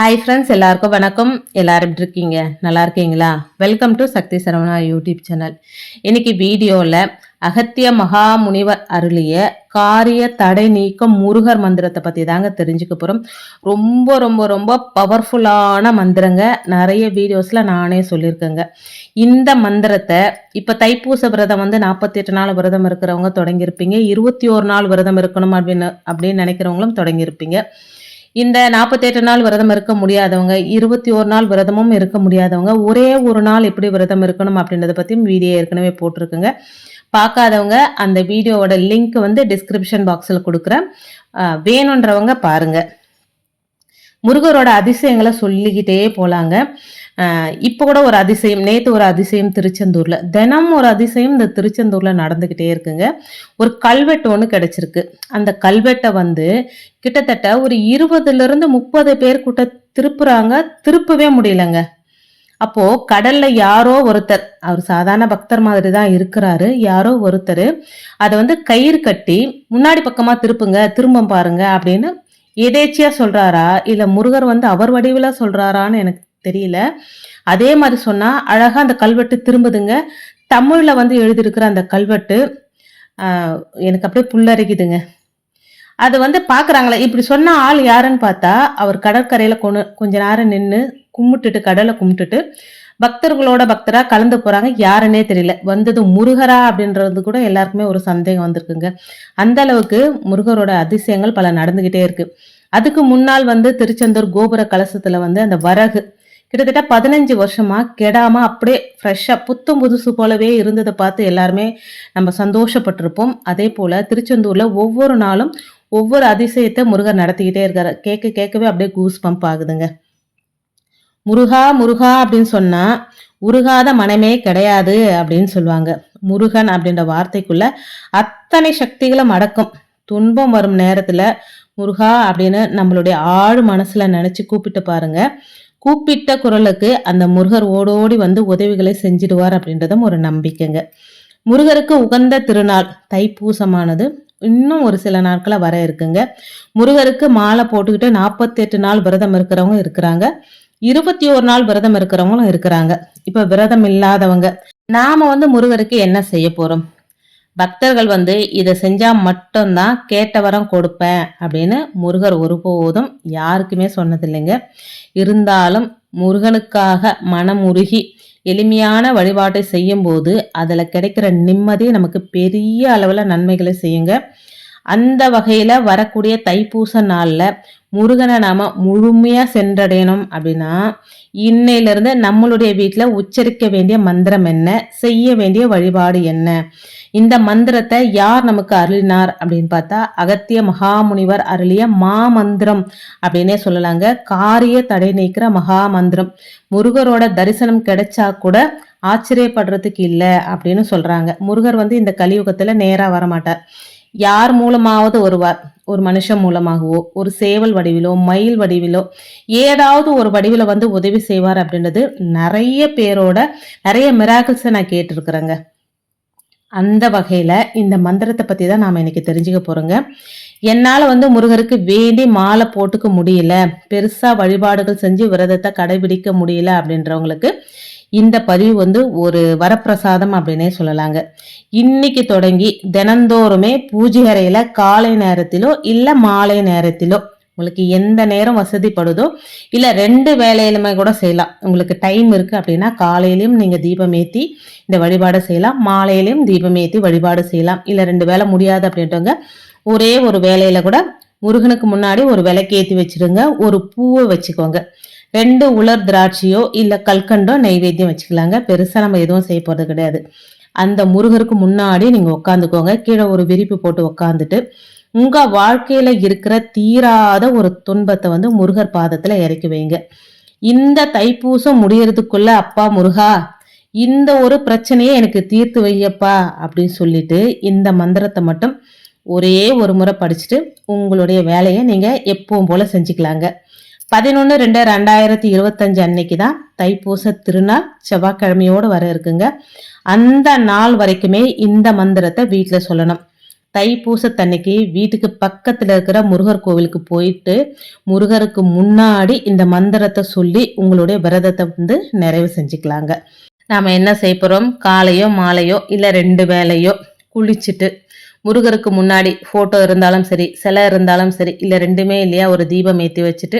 Hi friends எல்லாருக்கும் வணக்கம். எல்லாரும் எப்படி இருக்கீங்க? நல்லா இருக்கீங்களா? Welcome to Sakthi Saravana YouTube channel இன்னைக்கு வீடியோவில் அகத்திய மகா முனிவர் அருளிய காரிய தடை நீக்கம் முருகர் மந்திரத்தை பற்றி தாங்க தெரிஞ்சுக்க போகிறோம் ரொம்ப ரொம்ப ரொம்ப பவர்ஃபுல்லான மந்திரங்க. நிறைய வீடியோஸில் நானே சொல்லியிருக்கேங்க. இந்த மந்திரத்தை இப்போ தைப்பூச விரதம் வந்து நாற்பத்தி எட்டு நாள் விரதம் இருக்கிறவங்க தொடங்கியிருப்பீங்க. இருபத்தி ஒரு நாள் விரதம் இருக்கணும் அப்படின்னு அப்படின்னு நினைக்கிறவங்களும் தொடங்கியிருப்பீங்க. இந்த நாற்பத்தெட்டு நாள் விரதம் இருக்க முடியாதவங்க இருபத்தி ஒரு நாள் விரதமும் இருக்க முடியாதவங்க ஒரே ஒரு நாள் எப்படி விரதம் இருக்கணும் அப்படின்றத பற்றியும் வீடியோ ஏற்கனவே போட்டிருக்குங்க. பார்க்காதவங்க அந்த வீடியோவோட லிங்க் வந்து டிஸ்கிரிப்ஷன் பாக்ஸில் கொடுக்குறேன். வேணுன்றவங்க பாருங்க. முருகரோட அதிசயங்களை சொல்லிக்கிட்டே போலாங்க. இப்போ கூட ஒரு அதிசயம் நேற்று ஒரு அதிசயம் திருச்செந்தூரில். தினம் ஒரு அதிசயம் இந்த திருச்செந்தூரில் நடந்துக்கிட்டே இருக்குங்க. ஒரு கல்வெட்டு ஒன்று கிடச்சிருக்கு. அந்த கல்வெட்டை வந்து கிட்டத்தட்ட ஒரு இருபதுலேருந்து முப்பது பேர் கூட்ட திருப்புறாங்க. திருப்பவே முடியலங்க. அப்போ கடல்ல யாரோ ஒருத்தர் அவர் சாதாரண பக்தர் மாதிரி தான் இருக்கிறாரு. யாரோ ஒருத்தர் அதை வந்து கயிறு கட்டி முன்னாடி பக்கமா திருப்புங்க திரும்ப பாருங்க அப்படின்னு எதேச்சியா சொல்றாரா? இல்ல முருகர் வந்து அவர் வடிவில சொல்றாரான்னு எனக்கு தெரியல. அதே மாதிரி சொன்னால் அழகாக அந்த கல்வெட்டு திரும்புதுங்க. தமிழில் வந்து எழுதியிருக்கிற அந்த கல்வெட்டு எனக்கு அப்படியே புல்லரிக்குதுங்க. அது வந்து பார்க்குறாங்களே இப்படி சொன்ன ஆள் யாருன்னு பார்த்தா அவர் கடற்கரையில் கொண்டு கொஞ்ச நேரம் நின்று கும்பிட்டுட்டு கடலை கும்பிட்டுட்டு பக்தர்களோட பக்தராக கலந்து போகிறாங்க யாருன்னே தெரியல. வந்தது முருகரா அப்படின்றது கூட எல்லாருக்குமே ஒரு சந்தேகம் வந்திருக்குங்க. அந்த அளவுக்கு முருகரோட அதிசயங்கள் பல நடந்துக்கிட்டே இருக்குது அதுக்கு முன்னால் வந்து திருச்செந்தூர் கோபுர கலசத்தில் வந்து அந்த வரகு கிட்டத்தட்ட பதினஞ்சு வருஷமா கெடாம அப்படியே ஃப்ரெஷ்ஷாக புத்தம் புதுசு போலவே இருந்ததை பார்த்து எல்லாருமே நம்ம சந்தோஷப்பட்டிருப்போம். அதே போல திருச்செந்தூர்ல ஒவ்வொரு நாளும் ஒவ்வொரு அதிசயத்தை முருகர் நடத்திக்கிட்டே இருக்காரு. கேட்க கேட்கவே அப்படியே கூஸ் பம்ப் ஆகுதுங்க. முருகா முருகா அப்படின்னு சொன்னா உருகாத மனமே கிடையாது அப்படின்னு சொல்லுவாங்க. முருகன் அப்படின்ற வார்த்தைக்குள்ள அத்தனை சக்திகளும் அடக்கும். துன்பம் வரும் நேரத்துல முருகா அப்படின்னு நம்மளுடைய ஆழ் மனசுல நினைச்சு கூப்பிட்டு பாருங்க. கூப்பிட்ட குரலுக்கு அந்த முருகர் ஓடோடி வந்து உதவிகளை செஞ்சிடுவார் அப்படின்றதும் ஒரு நம்பிக்கைங்க. முருகருக்கு உகந்த திருநாள் தைப்பூசமானது இன்னும் ஒரு சில நாட்கள வர இருக்குங்க. முருகருக்கு மாலை போட்டுக்கிட்டு நாற்பத்தெட்டு நாள் விரதம் இருக்கிறவங்க இருக்கிறாங்க. இருபத்தி ஒரு நாள் விரதம் இருக்கிறவங்களும் இருக்கிறாங்க. இப்ப விரதம் இல்லாதவங்க நாம வந்து முருகருக்கு என்ன செய்ய போறோம்? பக்தர்கள் வந்து இதை செஞ்சால் மட்டும்தான் கேட்ட வரம் கொடுப்பேன் அப்படின்னு முருகர் ஒருபோதும் யாருக்குமே சொன்னதில்லைங்க. இருந்தாலும் முருகனுக்காக மனமுருகி எளிமையான வழிபாட்டை செய்யும்போது அதில் கிடைக்கிற நிம்மதி நமக்கு பெரிய அளவில் நன்மைகளை செய்யுங்க. அந்த வகையில் வரக்கூடிய தைப்பூச நாளில் முருகனை நாம் முழுமையாக சென்றடையணும் அப்படின்னா இன்னையிலேருந்து நம்மளுடைய வீட்டில் உச்சரிக்க வேண்டிய மந்திரம் என்ன? செய்ய வேண்டிய வழிபாடு என்ன? இந்த மந்திரத்தை யார் நமக்கு அருளினார் அப்படின்னு பார்த்தா அகத்திய மகாமுனிவர் அருளிய மாமந்திரம் அப்படின்னே சொல்லலாங்க. காரிய தடை நீக்கிற மகாமந்திரம். முருகரோட தரிசனம் கிடைச்சா கூட ஆச்சரியப்படுறதுக்கு இல்லை அப்படின்னு சொல்கிறாங்க முருகர் வந்து இந்த கலியுகத்தில் நேராக வரமாட்டார். யார் மூலமாவது ஒருவர் ஒரு மனுஷன் மூலமாகவோ ஒரு சேவல் வடிவிலோ மயில் வடிவிலோ ஏதாவது ஒரு வடிவில் வந்து உதவி செய்வார் அப்படின்றது நிறைய பேரோட நிறைய மிராக்கிள்ஸை நான் கேட்டிருக்கிறேங்க. அந்த வகையில் இந்த மந்திரத்தை பற்றி தான் நாம் இன்னைக்கு தெரிஞ்சுக்க போகிறோங்க என்னால் வந்து முருகருக்கு வேண்டி மாலை போட்டுக்க முடியல. பெருசாக வழிபாடுகள் செஞ்சு விரதத்தை கடைபிடிக்க முடியல அப்படின்றவங்களுக்கு இந்த பதிவு வந்து ஒரு வரப்பிரசாதம் அப்படின்னே சொல்லலாங்க. இன்னைக்கு தொடங்கி தினந்தோறுமே பூஜை அறையில காலை நேரத்திலோ இல்ல மாலை நேரத்திலோ உங்களுக்கு எந்த நேரம் வசதிப்படுதோ இல்ல ரெண்டு வேலையிலுமே கூட செய்யலாம். உங்களுக்கு டைம் இருக்கு அப்படின்னா காலையிலையும் நீங்க தீபம் ஏத்தி இந்த வழிபாடு செய்யலாம். மாலையிலையும் தீபம் ஏத்தி வழிபாடு செய்யலாம். இல்ல ரெண்டு வேலை முடியாது அப்படின்றவங்க ஒரே ஒரு வேலையில கூட முருகனுக்கு முன்னாடி ஒரு விளக்கு ஏற்றி வச்சுருங்க. ஒரு பூவை வச்சுக்கோங்க. ரெண்டு உலர் திராட்சையோ இல்லை கல்கண்டோ நைவேத்தியம் வச்சுக்கலாங்க. பெருசாக நம்ம எதுவும் செய்ய போகிறது கிடையாது. அந்த முருகருக்கு முன்னாடி நீங்கள் உட்காந்துக்கோங்க கீழே ஒரு விரிப்பு போட்டு உட்காந்துட்டு உங்கள் வாழ்க்கையில் இருக்கிற தீராத ஒரு துன்பத்தை வந்து முருகர் பாதத்தில் இறக்கி வைங்க. இந்த தைப்பூசம் முடியறதுக்குள்ள அப்பா முருகா இந்த ஒரு பிரச்சனையை எனக்கு தீர்த்து வையப்பா அப்படின்னு சொல்லிட்டு இந்த மந்திரத்தை மட்டும் ஒரே ஒரு முறை படிச்சுட்டு உங்களுடைய வேலையை நீங்கள் எப்பவும் போல் செஞ்சுக்கலாங்க. பதினொன்று ரெண்டு ரெண்டாயிரத்தி இருபத்தஞ்சு அன்னைக்கு தான் தைப்பூச திருநாள் செவ்வாய்க்கிழமையோடு வர இருக்குங்க. அந்த நாள் வரைக்குமே இந்த மந்திரத்தை வீட்டில் சொல்லணும். தைப்பூசத்தன்னைக்கு வீட்டுக்கு பக்கத்தில் இருக்கிற முருகர் கோவிலுக்கு போயிட்டு முருகருக்கு முன்னாடி இந்த மந்திரத்தை சொல்லி உங்களுடைய விரதத்தை வந்து நிறைவு செஞ்சுக்கலாங்க. நாம் என்ன செய்ய போகிறோம் காலையோ மாலையோ இல்லை ரெண்டு வேலையோ குளிச்சுட்டு முருகருக்கு முன்னாடி ஃபோட்டோ இருந்தாலும் சரி சிலை இருந்தாலும் சரி இல்லை ரெண்டுமே இல்லையா ஒரு தீபம் ஏற்றி வச்சுட்டு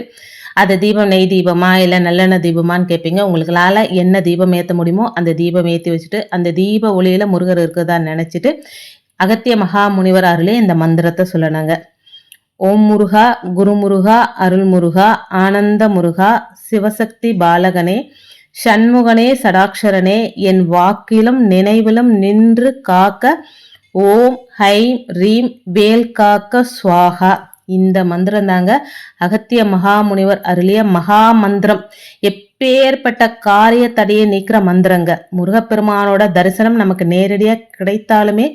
அது தீபம் நெய் தீபமா இல்லை நல்லெண்ணெய் தீபமான்னு கேட்பீங்க உங்களுக்களால் என்ன தீபம் ஏற்ற முடியுமோ அந்த தீபம் ஏற்றி வச்சுட்டு அந்த தீப ஒளியில் முருகர் இருக்குதா நினச்சிட்டு அகத்திய மகா முனிவர் அருளே இந்த மந்திரத்தை சொல்லணுங்க. ஓம் முருகா குருமுருகா அருள்முருகா ஆனந்த முருகா சிவசக்தி பாலகனே சண்முகனே சடாட்சரனே என் வாக்கிலும் நினைவிலும் நின்று காக்க ஓம் ஹைம் ரீம் வேல் காக்க சுவாகா. இந்த மந்திரம் தாங்க. அகத்திய மகாமுனிவர் அருளிய மகா மந்திரம் எப்பேற்பட்ட காரிய தடையை நீக்கிற மந்திரங்க. முருகப்பெருமானோட தரிசனம் நமக்கு நேரடியாக கிடைத்தாலுமே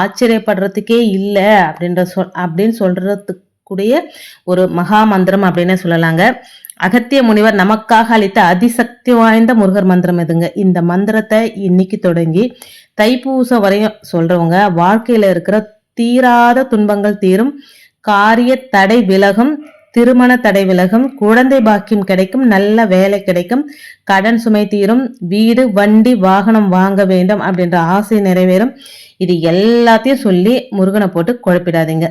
ஆச்சரியப்படுறதுக்கே இல்லை அப்படின்ற சொல் அப்படின்னு சொல்றதுக்குடைய ஒரு மகா மந்திரம் அப்படின்னு சொல்லலாங்க. அகத்திய முனிவர் நமக்காக அளித்த அதிசக்தி வாய்ந்த முருகர் மந்திரம் எதுங்க? இந்த மந்திரத்தை இன்னைக்கு தொடங்கி தைப்பூசம் வரையும் சொல்றவங்க வாழ்க்கையில இருக்கிற தீராத துன்பங்கள் தீரும். காரிய தடை விலகும் திருமண தடை விலகும் குழந்தை பாக்கியம் கிடைக்கும் நல்ல வேலை கிடைக்கும் கடன் சுமை தீரும் வீடு வண்டி வாகனம் வாங்க வேண்டும் அப்படின்ற ஆசை நிறைவேறும். இது எல்லாத்தையும் சொல்லி முருகனை போட்டு குழப்பிடாதீங்க.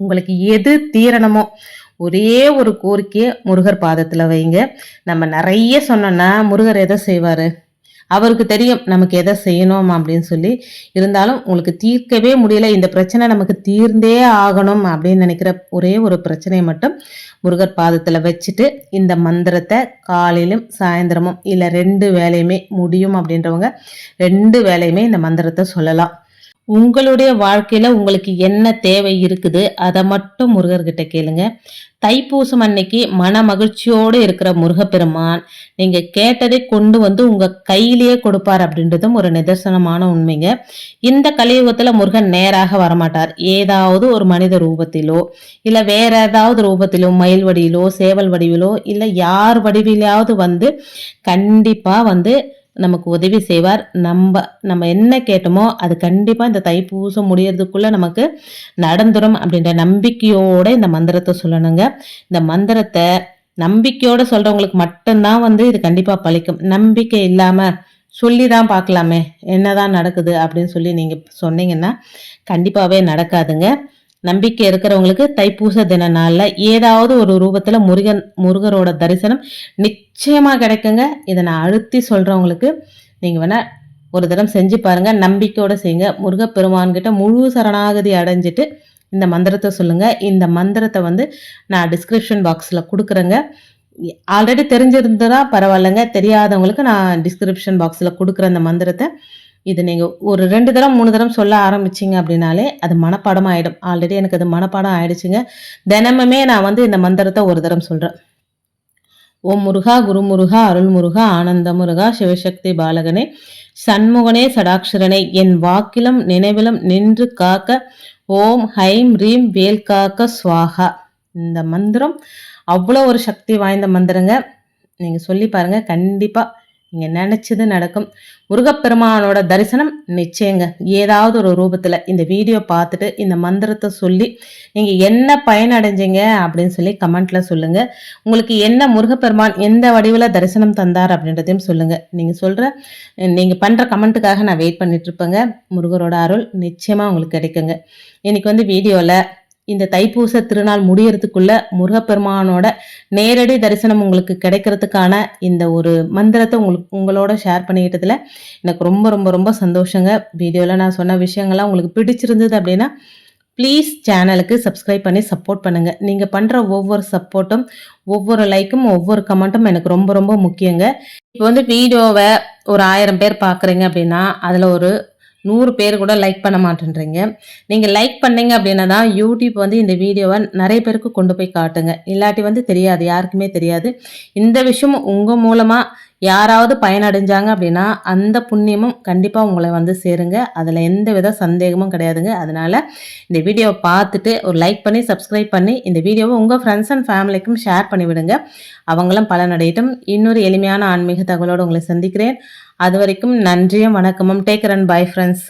உங்களுக்கு எது தீரணுமோ ஒரே ஒரு கோரிக்கையை முருகர் பாதத்தில் வைங்க. நம்ம நிறைய சொன்னோன்னா முருகர் எதை செய்வார்? அவருக்கு தெரியும் நமக்கு எதை செய்யணும் அப்படின்னு சொல்லி. இருந்தாலும் உங்களுக்கு தீர்க்கவே முடியல. இந்த பிரச்சனை நமக்கு தீர்ந்தே ஆகணும் அப்படின்னு நினைக்கிற ஒரே ஒரு பிரச்சனையை மட்டும் முருகர் பாதத்தில் வச்சுட்டு இந்த மந்திரத்தை காலையிலும் சாயந்தரமும் இல்லை ரெண்டு வேலையுமே முடியும் அப்படின்றவங்க ரெண்டு வேலையுமே இந்த மந்திரத்தை சொல்லலாம். உங்களுடைய வாழ்க்கையில் உங்களுக்கு என்ன தேவை இருக்குது அதை மட்டும் முருகர்கிட்ட கேளுங்க. தைப்பூசம் அன்னைக்கு மன மகிழ்ச்சியோடு இருக்கிற முருகப்பெருமான் நீங்கள் கேட்டதை கொண்டு வந்து உங்கள் கையிலேயே கொடுப்பார் அப்படின்றதும் ஒரு நிதர்சனமான உண்மைங்க. இந்த கலியுகத்தில் முருகன் நேராக வரமாட்டார். ஏதாவது ஒரு மனித ரூபத்திலோ இல்லை வேற ஏதாவது ரூபத்திலோ மயில் வடிவிலோ சேவல் வடிவிலோ இல்லை யார் வடிவிலாவது வந்து கண்டிப்பாக வந்து நமக்கு உதவி செய்வார். நம்ம நம்ம என்ன கேட்டோமோ அது கண்டிப்பாக இந்த தைப்பூசம் முடியறதுக்குள்ளே நமக்கு நடந்துடும் அப்படின்ற நம்பிக்கையோடு இந்த மந்திரத்தை சொல்லணுங்க. இந்த மந்திரத்தை நம்பிக்கையோடு சொல்கிறவங்களுக்கு மட்டும்தான் வந்து இது கண்டிப்பாக பழிக்கும். நம்பிக்கை இல்லாமல் சொல்லி தான் பார்க்கலாமே. என்னதான் நடக்குது அப்படின்னு சொல்லி நீங்கள் சொன்னீங்கன்னா கண்டிப்பாகவே நடக்காதுங்க. நம்பிக்கை இருக்கிறவங்களுக்கு தைப்பூச தின நாளில் ஏதாவது ஒரு ரூபத்தில் முருகன் முருகரோட தரிசனம் நிச்சயமாக கிடைக்குங்க. இதை நான் அழுத்தி சொல்கிறவங்களுக்கு நீங்கள் வேணால் ஒரு தடவை செஞ்சு பாருங்கள் நம்பிக்கையோடு செய்யுங்க. முருகப்பெருமான்கிட்ட முழு சரணாகதி அடைஞ்சிட்டு இந்த மந்திரத்தை சொல்லுங்கள் இந்த மந்திரத்தை வந்து நான் டிஸ்கிரிப்ஷன் பாக்ஸில் கொடுக்குறேங்க. ஆல்ரெடி தெரிஞ்சிருந்ததா பரவாயில்லைங்க. தெரியாதவங்களுக்கு நான் டிஸ்கிரிப்ஷன் பாக்ஸில் கொடுக்குற அந்த மந்திரத்தை. இது நீங்கள் ஒரு ரெண்டு தரம் மூணு தரம் சொல்ல ஆரம்பிச்சிங்க அப்படின்னாலே அது மனப்பாடம் ஆகிடும் ஆல்ரெடி எனக்கு அது மனப்பாடம் ஆயிடுச்சுங்க. தினமுமே நான் வந்து இந்த மந்திரத்தை ஒரு தரம் சொல்கிறேன் ஓம் முருகா குருமுருகா அருள்முருகா ஆனந்த முருகா சிவசக்தி பாலகனே. சண்முகனே சடாட்சரனை என் வாக்கிலும் நினைவிலும் நின்று காக்க ஓம் ஹைம் ரீம் வேல் காக்க சுவாகா. இந்த மந்திரம் அவ்வளோ ஒரு சக்தி வாய்ந்த மந்திரங்க. நீங்கள் சொல்லி பாருங்கள் கண்டிப்பாக நீங்கள் நினச்சது நடக்கும். முருகப்பெருமானோட தரிசனம் நிச்சயங்க. ஏதாவது ஒரு ரூபத்தில் இந்த வீடியோ பார்த்துட்டு இந்த மந்திரத்தை சொல்லி நீங்கள் என்ன பயனடைஞ்சீங்க அப்படின்னு சொல்லி கமெண்ட்டில் சொல்லுங்கள் உங்களுக்கு என்ன முருகப்பெருமான் எந்த வடிவில் தரிசனம் தந்தார் அப்படின்றதையும் சொல்லுங்கள் நீங்கள் சொல்கிற நீங்கள் பண்ணுற கமெண்ட்டுக்காக நான் வெயிட் பண்ணிகிட்ருப்பேங்க முருகரோட அருள் நிச்சயமாக உங்களுக்கு கிடைக்குங்க. இன்றைக்கி வந்து வீடியோவில் இந்த தைப்பூச திருநாள் முடியறதுக்குள்ள முருகப்பெருமானோட நேரடி தரிசனம் உங்களுக்கு கிடைக்கிறதுக்கான இந்த ஒரு மந்திரத்தை உங்களுக்கு உங்களோட ஷேர் பண்ணிக்கிட்டதில் எனக்கு ரொம்ப ரொம்ப ரொம்ப சந்தோஷங்க. வீடியோவில் நான் சொன்ன விஷயங்கள்லாம் உங்களுக்கு பிடிச்சிருந்தது அப்படின்னா ப்ளீஸ் சேனலுக்கு சப்ஸ்கிரைப் பண்ணி சப்போர்ட் பண்ணுங்கள் நீங்கள் பண்ணுற ஒவ்வொரு சப்போர்ட்டும் ஒவ்வொரு லைக்கும் ஒவ்வொரு கமெண்ட்டும் எனக்கு ரொம்ப ரொம்ப முக்கியங்க. இப்போ வந்து வீடியோவை ஒரு ஆயிரம் பேர் பார்க்குறீங்க அப்படின்னா அதில் ஒரு நூறு பேர் கூட லைக் பண்ண மாட்டேன்றீங்க. நீங்கள் லைக் பண்ணீங்க அப்படின்னா தான் யூடியூப் வந்து இந்த வீடியோவை நிறைய பேருக்கு கொண்டு போய் காட்டுங்க. இல்லாட்டி வந்து தெரியாது யாருக்குமே தெரியாது. இந்த விஷயம் உங்கள் மூலமாக யாராவது பயனடைஞ்சாங்க அப்படின்னா அந்த புண்ணியமும் கண்டிப்பாக உங்களை வந்து சேருங்க. அதில் எந்த வித சந்தேகமும் கிடையாதுங்க. அதனால் இந்த வீடியோவை பார்த்துட்டு ஒரு லைக் பண்ணி சப்ஸ்கிரைப் பண்ணி இந்த வீடியோவை உங்கள் ஃப்ரெண்ட்ஸ் அண்ட் ஃபேமிலிக்கும் ஷேர் பண்ணிவிடுங்க. அவங்களும் பலனடையட்டும். இன்னொரு எளிமையான ஆன்மீக தகவலோடு உங்களை சந்திக்கிறேன். அது வரைக்கும் நன்றியும் வணக்கமும். Take run bye friends